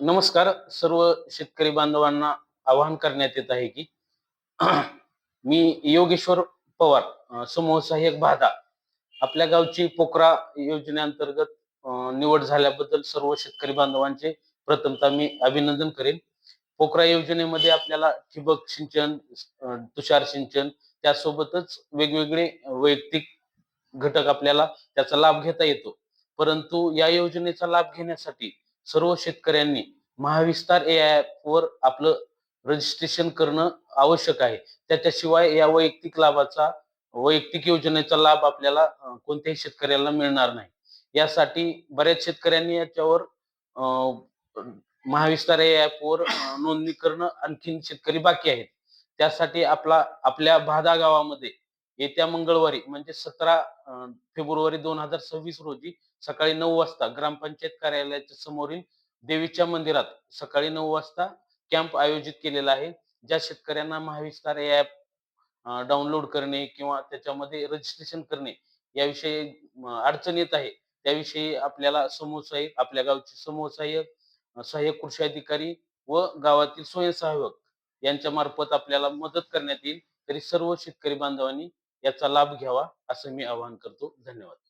नमस्कार. सर्व शेतकरी बांधवांना आवाहन करण्यात येत आहे की मी योगेश्वर पवार समूह सहाय्यक भादा आपल्या गावची पोकरा योजनेअंतर्गत निवड झाल्याबद्दल सर्व शेतकरी बांधवांचे प्रथमतः मी अभिनंदन करेन. पोकरा योजनेमध्ये आपल्याला ठिबक सिंचन तुषार सिंचन त्यासोबतच वेगवेगळे वैयक्तिक घटक आपल्याला त्याचा लाभ घेता येतो. परंतु या योजनेचा लाभ घेण्यासाठी सर्व शेतकऱ्यांनी महाविस्तार ए वर आपलं रजिस्ट्रेशन करणं आवश्यक आहे. त्याच्याशिवाय या वैयक्तिक लाभाचा वैयक्तिक योजनेचा लाभ आपल्याला कोणत्याही शेतकऱ्याला मिळणार नाही. यासाठी बऱ्याच शेतकऱ्यांनी याच्यावर महाविस्तार या वर नोंदणी करणं आणखीन शेतकरी बाकी आहेत. त्यासाठी आपला आपल्या भादा गावामध्ये येत्या मंगळवारी म्हणजे सतरा फेब्रुवारी दोन हजार सव्वीस रोजी सकाळी नऊ वाजता ग्रामपंचायत कार्यालयाच्या समोरील देवीच्या मंदिरात सकाळी नऊ वाजता कॅम्प आयोजित केलेला आहे ज्या शेतकऱ्यांना महाविस्तार ऍप डाउनलोड करणे किंवा त्याच्यामध्ये रजिस्ट्रेशन करणे याविषयी अडचण येत आहे. त्याविषयी आपल्याला समूह सहाय्यक आपल्या गावचे समूह सहाय्यक सहाय्यक कृषी अधिकारी व गावातील स्वयंसहाय्यक यांच्या मार्फत आपल्याला मदत करण्यात येईल. तरी सर्व शेतकरी बांधवांनी याचा लाभ घ्यावा असं मी आवाहन करतो. धन्यवाद.